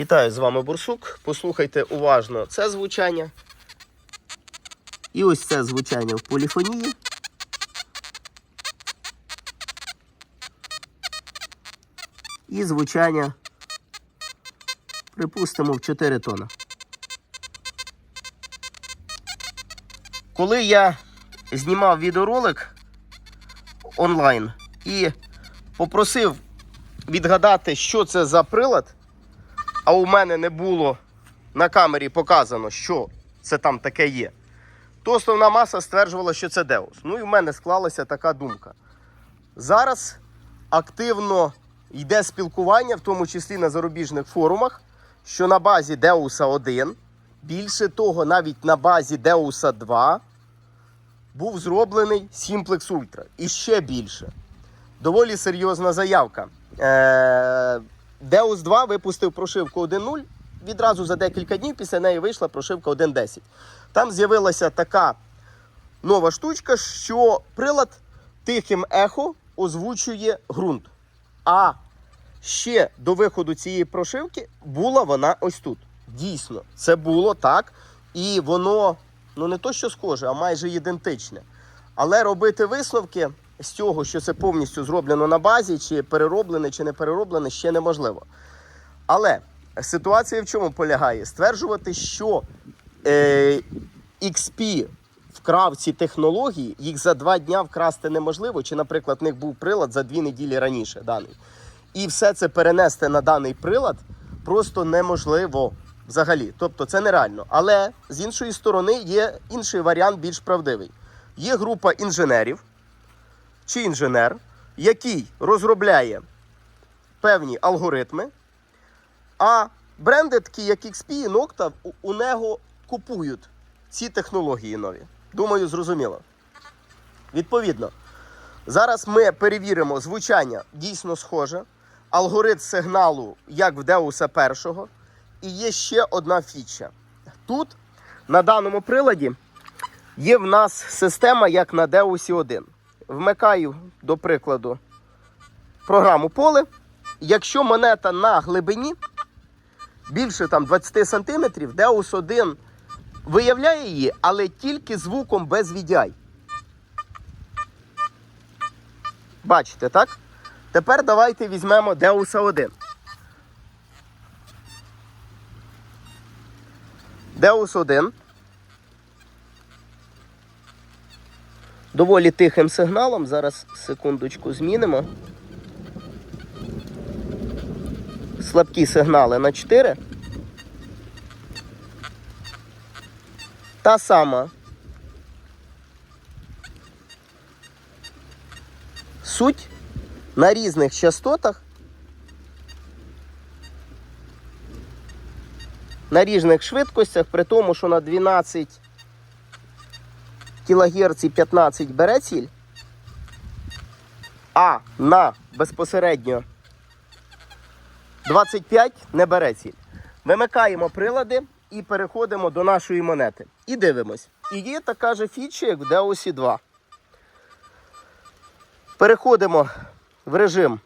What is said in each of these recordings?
Вітаю з вами Бурсук. Послухайте уважно це звучання. І ось це звучання в поліфонії. І звучання, припустимо, в 4 тона. Коли я знімав відеоролик онлайн і попросив відгадати, що це за прилад, а у мене не було на камері показано, що це там таке є, то основна маса стверджувала, що це Деус. Ну і в мене склалася така думка. Зараз активно йде спілкування, в тому числі на зарубіжних форумах, що на базі Деуса 1, більше того, навіть на базі Деуса 2 був зроблений Simplex Ultra. І ще більше. Доволі серйозна заявка. Е, Deus 2 випустив прошивку 1.0. Відразу за декілька днів після неї вийшла прошивка 1.10. Там з'явилася така нова штучка, що прилад тихим ехо озвучує ґрунт. А ще до виходу цієї прошивки була вона ось тут. Дійсно, це було так. І воно ну не то, що схоже, а майже ідентичне. Але робити висновки з цього, що це повністю зроблено на базі, чи перероблене, чи не перероблене, ще неможливо. Але ситуація в чому полягає? Стверджувати, що е, XP вкрав ці технології, їх за два дня вкрасти неможливо, чи, наприклад, в них був прилад за дві неділі раніше даний. І все це перенести на даний прилад просто неможливо взагалі. Тобто це нереально. Але з іншої сторони є інший варіант більш правдивий. Є група інженерів чи інженер, який розробляє певні алгоритми, а бренди, такі як XP і Nocta, у- нього купують ці технології нові. Думаю, зрозуміло. Відповідно, зараз ми перевіримо звучання дійсно схоже, алгоритм сигналу, як в Деуса першого. І є ще одна фіча. Тут, на даному приладі, є в нас система, як на Деусі 1. Вмикаю, до прикладу, програму поле. Якщо монета на глибині більше там 20 см, Deus 1 виявляє її, але тільки звуком без VDI. Бачите, так? Тепер давайте візьмемо Deus 1. Deus 1. Доволі тихим сигналом. Зараз секундочку змінимо. Слабкі сигнали на 4. Та сама. Суть на різних частотах. На різних швидкостях, при тому, що на 12 кГц і 15 бере ціль, а на безпосередньо 25 не бере ціль. Вимикаємо прилади і переходимо до нашої монети. І дивимось. І є така же фіча, як в Deus 2. Переходимо в режим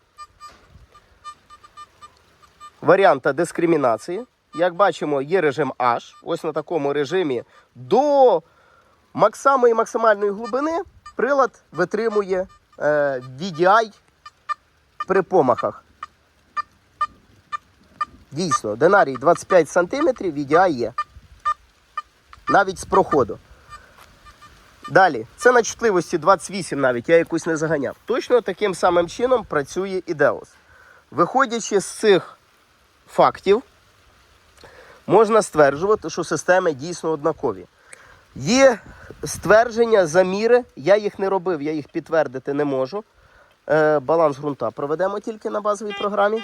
варіанта дискримінації. Як бачимо, є режим H. Ось на такому режимі до самої максимальної глибини прилад витримує е, VDI при помахах. Дійсно, динарій 25 см, VDI є. Навіть з проходу. Далі, це на чутливості 28 навіть, я якусь не заганяв. Точно таким самим чином працює і Deus. Виходячи з цих фактів, можна стверджувати, що системи дійсно однакові. Є ствердження, заміри, я їх не робив, я їх підтвердити не можу. Е, баланс ґрунта проведемо тільки на базовій програмі.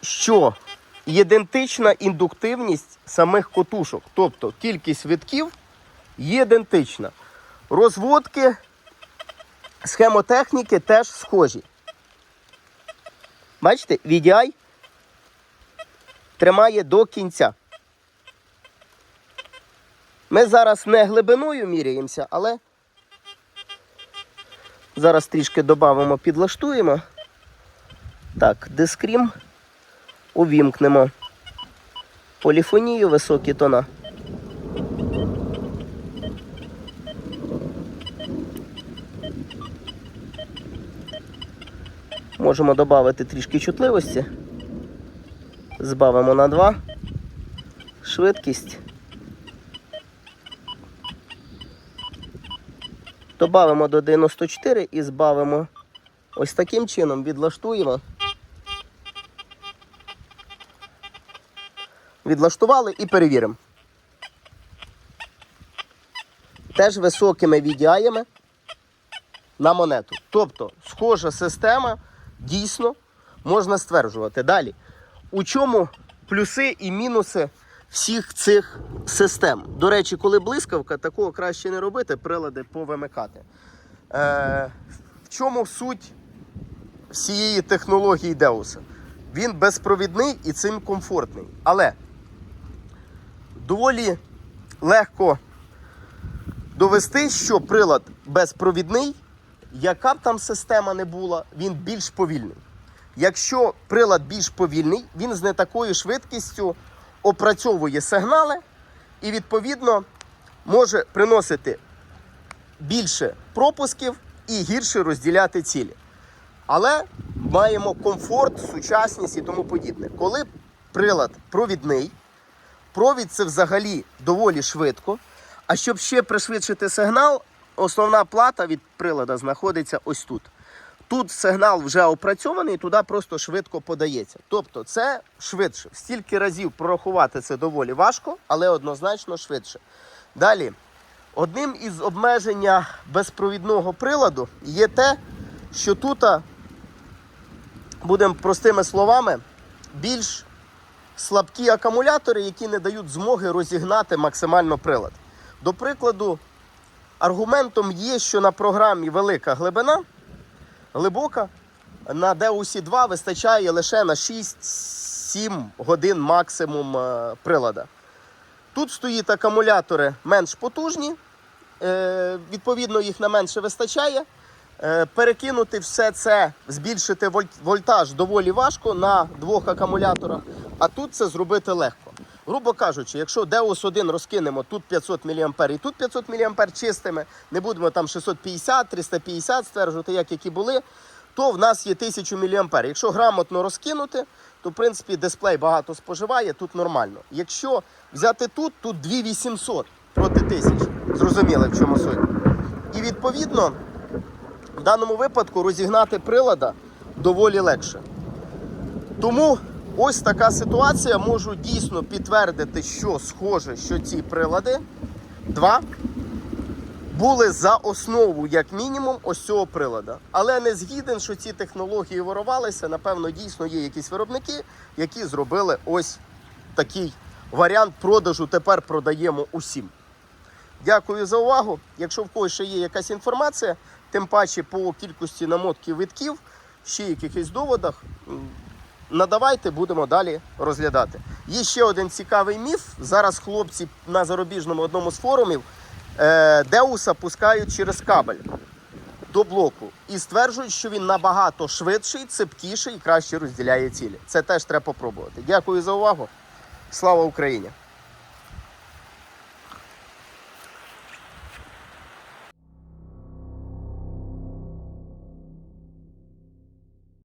Що ідентична індуктивність самих котушок, тобто кількість витків ідентична. Розводки схемотехніки теж схожі. Бачите, VDI тримає до кінця. Ми зараз не глибиною міряємося, але зараз трішки додамо, підлаштуємо. Так, дискрім. Увімкнемо поліфонію, високі тона. Можемо додати трішки чутливості. Збавимо на 2. Швидкість. Добавимо до 94 і збавимо ось таким чином, відлаштуємо. Відлаштували і перевіримо. Теж високими віддяями на монету. Тобто, схожа система дійсно можна стверджувати. Далі. У чому плюси і мінуси всіх цих систем? До речі, коли блискавка, такого краще не робити, прилади повимикати. Е, в чому суть всієї технології Деуса? Він безпровідний і цим комфортний. Але доволі легко довести, що прилад безпровідний, яка б там система не була, він більш повільний. Якщо прилад більш повільний, він з не такою швидкістю опрацьовує сигнали і, відповідно, може приносити більше пропусків і гірше розділяти цілі. Але маємо комфорт, сучасність і тому подібне. Коли прилад провідний, провід це взагалі доволі швидко. А щоб ще пришвидшити сигнал, основна плата від прилада знаходиться ось тут. Тут сигнал вже опрацьований, туди просто швидко подається. Тобто це швидше. Стільки разів прорахувати це доволі важко, але однозначно швидше. Далі, одним із обмеження безпровідного приладу є те, що тут, будемо простими словами, більш слабкі акумулятори, які не дають змоги розігнати максимально прилад. До прикладу, аргументом є, що на програмі велика глибина, глибока, на Deus 2 вистачає лише на 6-7 годин максимум е, прилада. Тут стоїть акумулятори менш потужні, е, відповідно, їх на менше вистачає. Е, Перекинути все це, збільшити вольт- вольтаж доволі важко на двох акумуляторах, а тут це зробити легко. Грубо кажучи, якщо Deus 1 розкинемо тут 500 мА і тут 500 мА чистими, не будемо там 650, 350 стверджувати, як які були, то в нас є 1000 мА. Якщо грамотно розкинути, то в принципі дисплей багато споживає, тут нормально. Якщо взяти тут, тут 2800 проти 1000. Зрозуміли, в чому суть. І відповідно в даному випадку розігнати прилада доволі легше. Тому ось така ситуація. Можу дійсно підтвердити, що схоже, що ці прилади два були за основу, як мінімум, ось цього прилада. Але не згіден, що ці технології ворувалися. Напевно, дійсно є якісь виробники, які зробили ось такий варіант продажу. Тепер продаємо усім. Дякую за увагу. Якщо в когось ще є якась інформація, тим паче по кількості намотків витків, ще якихось доводах, надавайте, будемо далі розглядати. Є ще один цікавий міф. Зараз хлопці на зарубіжному одному з форумів е, Деуса пускають через кабель до блоку і стверджують, що він набагато швидший, цепкіший і краще розділяє цілі. Це теж треба попробувати. Дякую за увагу. Слава Україні!